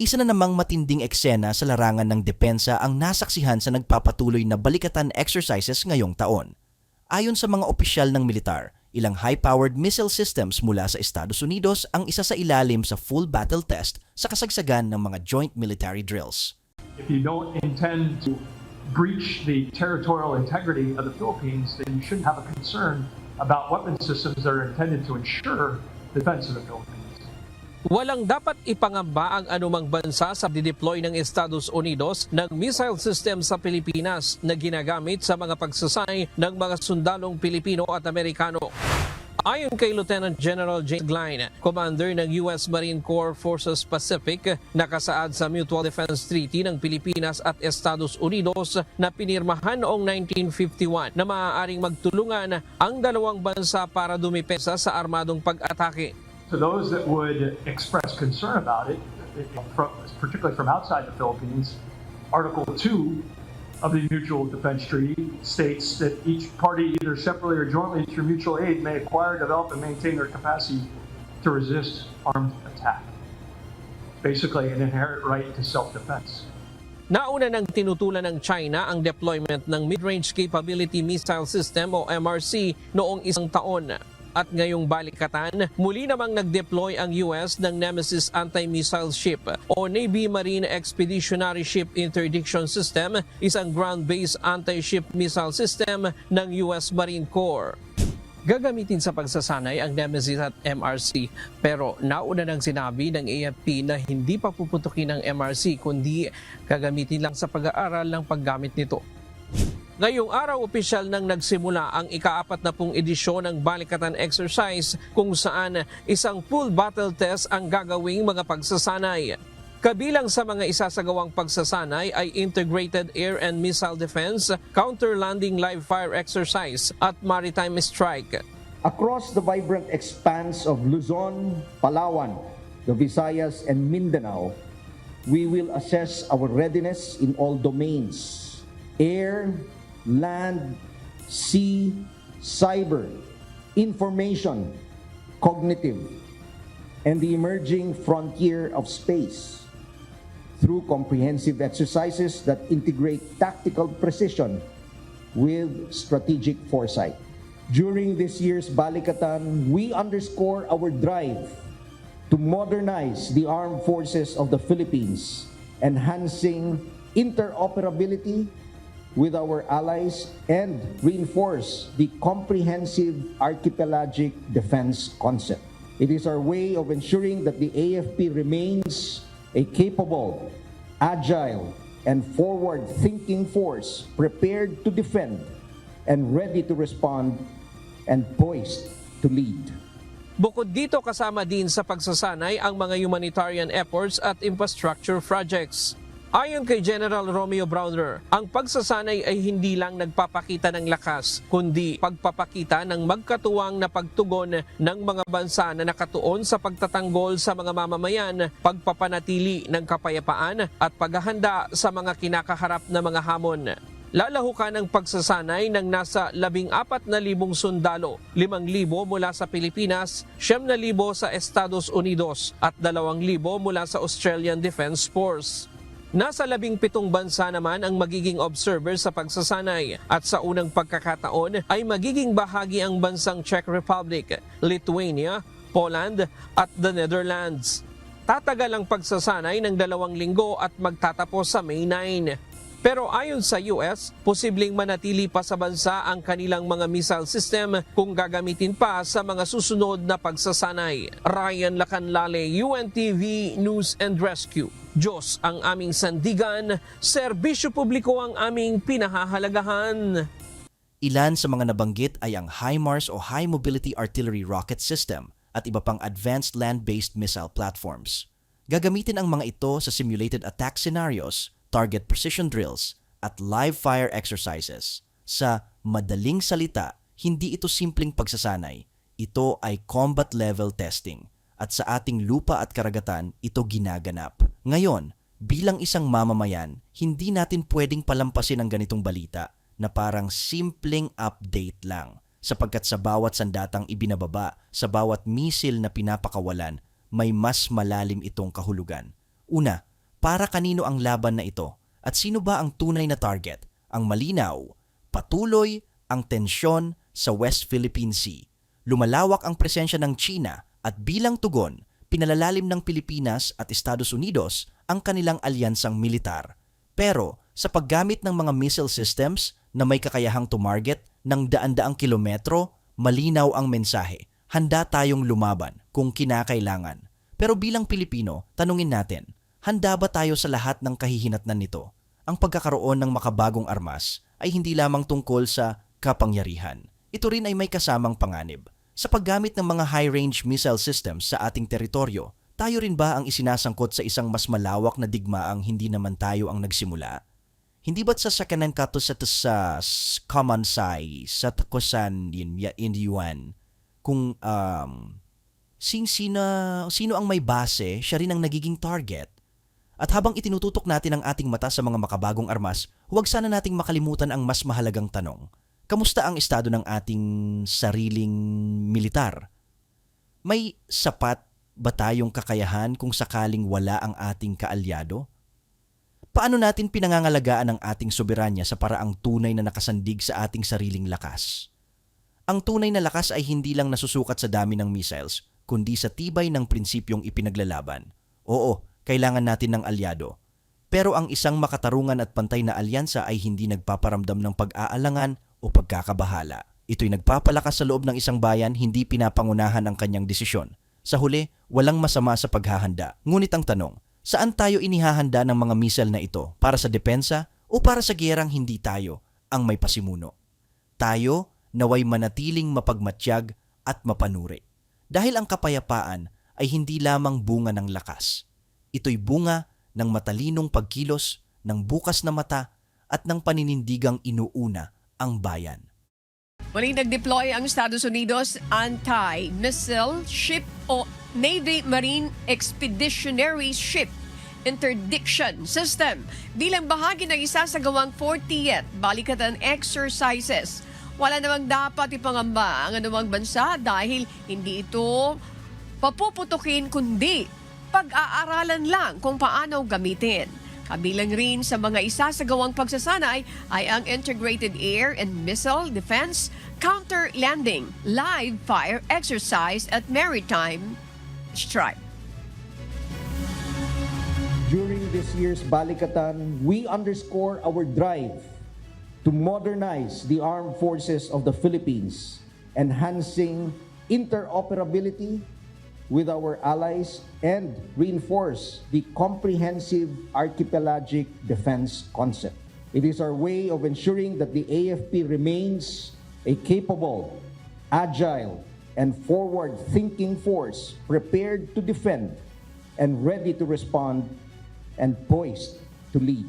Isa na namang matinding eksena sa larangan ng depensa ang nasaksihan sa nagpapatuloy na balikatan exercises ngayong taon. Ayon sa mga opisyal ng militar, ilang high-powered missile systems mula sa Estados Unidos ang isa sa ilalim sa full battle test sa kasagsagan ng mga joint military drills. If you don't intend to breach the territorial integrity of the Philippines, then you shouldn't have a concern about weapon systems that are intended to ensure defense of the Philippines. Walang dapat ipangamba ang anumang bansa sa dideploy ng Estados Unidos ng missile system sa Pilipinas na ginagamit sa mga pagsasay ng mga sundalong Pilipino at Amerikano. Ayon kay Lieutenant General James Gline, Commander ng U.S. Marine Corps Forces Pacific, nakasaad sa Mutual Defense Treaty ng Pilipinas at Estados Unidos na pinirmahan noong 1951 na maaaring magtulungan ang dalawang bansa para dumipesa sa armadong pag-atake. To those that would express concern about it, particularly from outside the Philippines, Article 2 of the Mutual Defense Treaty states that each party, either separately or jointly through mutual aid, may acquire, develop, and maintain their capacity to resist armed attack. Basically, an inherent right to self-defense. Nauna nang tinutulan ng China ang deployment ng Mid-Range Capability Missile System o MRC noong isang taon. At ngayong balikatan, muli namang nag-deploy ang US ng Nemesis Anti-Missile Ship o Navy Marine Expeditionary Ship Interdiction System, isang ground-based anti-ship missile system ng US Marine Corps. Gagamitin sa pagsasanay ang Nemesis at MRC pero nauna nang sinabi ng AFP na hindi pa puputukin ang MRC kundi gagamitin lang sa pag-aaral ng paggamit nito. Ngayong araw opisyal nang nagsimula ang ikaapat na pong edisyon ng Balikatan Exercise kung saan isang full battle test ang gagawing mga pagsasanay. Kabilang sa mga isasagawang pagsasanay ay Integrated Air and Missile Defense, Counter-Landing Live Fire Exercise at Maritime Strike. Across the vibrant expanse of Luzon, Palawan, the Visayas, and Mindanao, we will assess our readiness in all domains air, land, sea, cyber, information, cognitive, and the emerging frontier of space through comprehensive exercises that integrate tactical precision with strategic foresight. During this year's Balikatan, we underscore our drive to modernize the armed forces of the Philippines, enhancing interoperability with our allies and reinforce the comprehensive archipelagic defense concept. It is our way of ensuring that the AFP remains a capable, agile, and forward-thinking force prepared to defend and ready to respond and poised to lead. Bukod dito kasama din sa pagsasanay ang mga humanitarian efforts at infrastructure projects. Ayon kay General Romeo Browner, ang pagsasanay ay hindi lang nagpapakita ng lakas, kundi pagpapakita ng magkatuwang na pagtugon ng mga bansa na nakatuon sa pagtatanggol sa mga mamamayan, pagpapanatili ng kapayapaan at paghahanda sa mga kinakaharap na mga hamon. Lalahukan ang pagsasanay ng nasa 14,000 sundalo, 5,000 mula sa Pilipinas, 7,000 sa Estados Unidos at 2,000 mula sa Australian Defence Force. Nasa labing pitong bansa naman ang magiging observer sa pagsasanay at sa unang pagkakataon ay magiging bahagi ang bansang Czech Republic, Lithuania, Poland at the Netherlands. Tatagal ang pagsasanay ng dalawang linggo at magtatapos sa May 9. Pero ayon sa US, posibleng manatili pa sa bansa ang kanilang mga missile system kung gagamitin pa sa mga susunod na pagsasanay. Ryan Lacanlale, UNTV News and Rescue. Diyos ang aming sandigan, serbisyo publiko ang aming pinahahalagahan. Ilan sa mga nabanggit ay ang HIMARS o High Mobility Artillery Rocket System at iba pang advanced land-based missile platforms. Gagamitin ang mga ito sa simulated attack scenarios, target precision drills, at live fire exercises. Sa madaling salita, hindi ito simpleng pagsasanay. Ito ay combat level testing at sa ating lupa at karagatan ito ginaganap. Ngayon, bilang isang mamamayan, hindi natin pwedeng palampasin ang ganitong balita na parang simpleng update lang sapagkat sa bawat sandatang ibinababa, sa bawat misil na pinapakawalan, may mas malalim itong kahulugan. Una, Para kanino ang laban na ito? At sino ba ang tunay na target? Ang malinaw, patuloy ang tensyon sa West Philippine Sea. Lumalawak ang presensya ng China at bilang tugon, pinalalalim ng Pilipinas at Estados Unidos ang kanilang alyansang militar. Pero sa paggamit ng mga missile systems na may kakayahang tumarget ng daan-daang kilometro, malinaw ang mensahe. Handa tayong lumaban kung kinakailangan. Pero bilang Pilipino, tanungin natin, handa ba tayo sa lahat ng kahihinatnan nito? Ang pagkakaroon ng makabagong armas ay hindi lamang tungkol sa kapangyarihan. Ito rin ay may kasamang panganib. Sa paggamit ng mga high-range missile systems sa ating teritoryo, tayo rin ba ang isinasangkot sa isang mas malawak na digmaang hindi naman tayo ang nagsimula? Hindi ba't sa sakanan kato sa sa s- common sai sa takusan in, in yuan kung um, sin sino, sino ang may base, siya rin ang nagiging target. At habang itinututok natin ang ating mata sa mga makabagong armas, huwag sana nating makalimutan ang mas mahalagang tanong. Kamusta ang estado ng ating sariling militar? May sapat ba tayong kakayahan kung sakaling wala ang ating kaalyado? Paano natin pinangangalagaan ang ating soberanya sa paraang tunay na nakasandig sa ating sariling lakas? Ang tunay na lakas ay hindi lang nasusukat sa dami ng missiles, kundi sa tibay ng prinsipyong ipinaglalaban. Oo, kailangan natin ng alyado. Pero ang isang makatarungan at pantay na alyansa ay hindi nagpaparamdam ng pag-aalangan o pagkakabahala. Ito'y nagpapalakas sa loob ng isang bayan, hindi pinapangunahan ang kanyang desisyon. Sa huli, walang masama sa paghahanda. Ngunit ang tanong, saan tayo inihahanda ng mga missile na ito? Para sa depensa o para sa gerang hindi tayo ang may pasimuno? Tayo naway manatiling mapagmatyag at mapanuri. Dahil ang kapayapaan ay hindi lamang bunga ng lakas. Ito'y bunga ng matalinong pagkilos, ng bukas na mata at ng paninindigang inuuna ang bayan. Muling nag-deploy ang Estados Unidos anti-missile ship o Navy Marine Expeditionary Ship Interdiction System bilang bahagi ng isa sa gawang 40th Balikatan Exercises. Wala namang dapat ipangamba ang anumang bansa dahil hindi ito papuputukin kundi pag-aaralan lang kung paano gamitin. Kabilang rin sa mga isasagawang pagsasanay ay ang Integrated Air and Missile Defense Counter Landing Live Fire Exercise at Maritime Strike. During this year's Balikatan, we underscore our drive to modernize the armed forces of the Philippines, enhancing interoperability with our allies and reinforce the comprehensive archipelagic defense concept. It is our way of ensuring that the AFP remains a capable, agile, and forward-thinking force prepared to defend and ready to respond and poised to lead.